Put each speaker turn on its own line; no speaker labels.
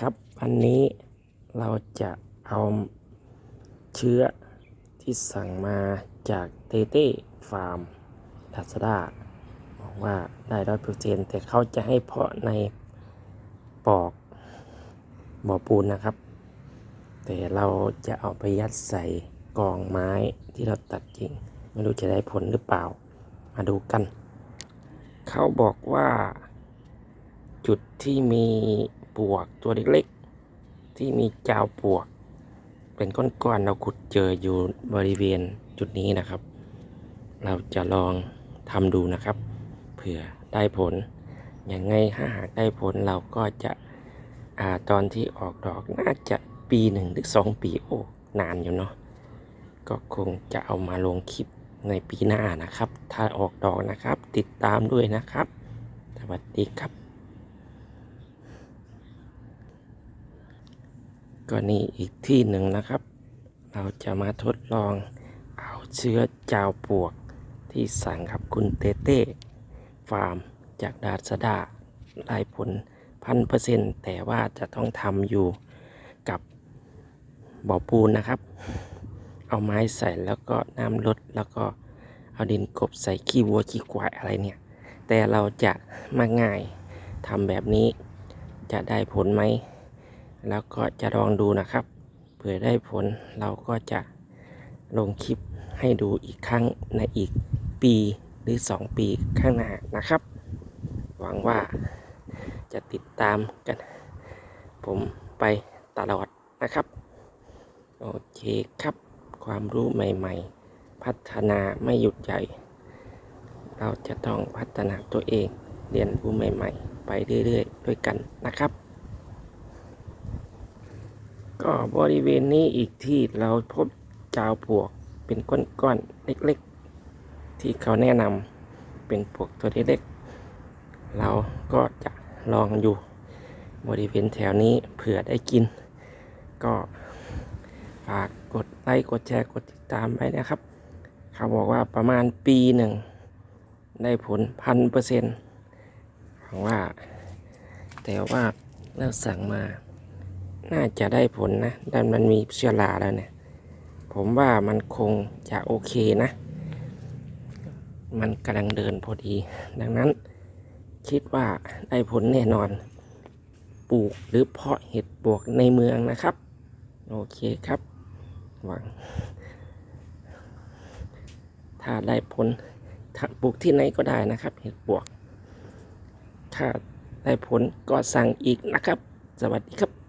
ครับวันนี้เราจะเอาเชื้อที่สั่งมาจากเตเต้ฟาร์มลาซาด้าบอกว่าได้ร้อยเปอร์เซ็นแต่เขาจะให้เพาะในปอกบ่อปูนนะครับ แต่เราจะเอาไปยัดใส่กองไม้ที่เราตัดจริง ไม่รู้จะได้ผลหรือเปล่า มาดูกัน เขาบอกว่า จุดที่มีปวกตัวเล็กๆ ที่มีจาวปวก เป็นก้อนๆเราขุดเจออยู่บริเวณจุดนี้นะครับ เราจะลองทำดูนะครับเผื่อได้ผลยังไงถ้าหากได้ผลเราก็จะอ่าตอนที่ออกดอกน่าจะปีหนึ่งหรือสองปีโอ้นานอยู่เนาะก็คงจะเอามาลงคลิปในปีหน้านะครับ ถ้าออกดอกนะครับ ติดตามด้วยนะครับ สวัสดีครับ ก็นี่อีกที่หนึ่งนะครับ เราจะมาทดลองเอาเชื้อจาวปวกที่สั่งกับคุณเตเต้ฟาร์มจากดาสดาได้ผลพันเปอร์เซ็นต์แต่ว่าจะต้องทำอยู่กับบ่อปูนนะครับ เอาไม้ใส่แล้วก็น้ำลดแล้วก็เอาดินกบใส่ขี้วัวขี้ควายอะไรเนี่ย แต่เราจะมาง่ายทำแบบนี้จะได้ผลไหม แล้วก็จะลองดูนะครับเผื่อได้ผลเราก็จะลงคลิปให้ดูอีกครั้งในอีกปีหรือ 2 ปีข้างหน้านะครับ หวังว่าจะติดตามกัน ผมไปตลอดนะครับ โอเคครับ ความรู้ใหม่ ๆ พัฒนาไม่หยุดใหญ่ เราจะต้องพัฒนาตัวเองเรียนรู้ใหม่ ๆ ไปเรื่อย ๆ ด้วยกันนะครับ ก็บริเวณนี้อีกที่เราพบจาวปวกเป็นก้อนๆเล็กๆ ที่เขาแนะนำเป็นปวกตัวเล็กๆ เราก็จะลองอยู่บริเวณแถวนี้เผื่อได้กิน ก็ฝากกดไลค์กดแชร์กดติดตามไว้นะครับ เขาบอกว่าประมาณปีหนึ่ง ได้ผลพันเปอร์เซ็นต์หวังว่า แต่ว่าเราสั่งมา น่าจะได้ผลนะดันมันมีเชื้อราแล้วเนี่ย ผมว่ามันคงจะโอเคนะ มันกำลังเดินพอดี ดังนั้นคิดว่าได้ผลแน่นอน ปลูกหรือเพาะเห็ดปวกในเมืองนะครับ โอเคครับ หวัง ถ้าได้ผลปลูกที่ไหนก็ได้นะครับ เห็ดปวก ถ้าได้ผลก็สั่งอีกนะครับ สวัสดีครับ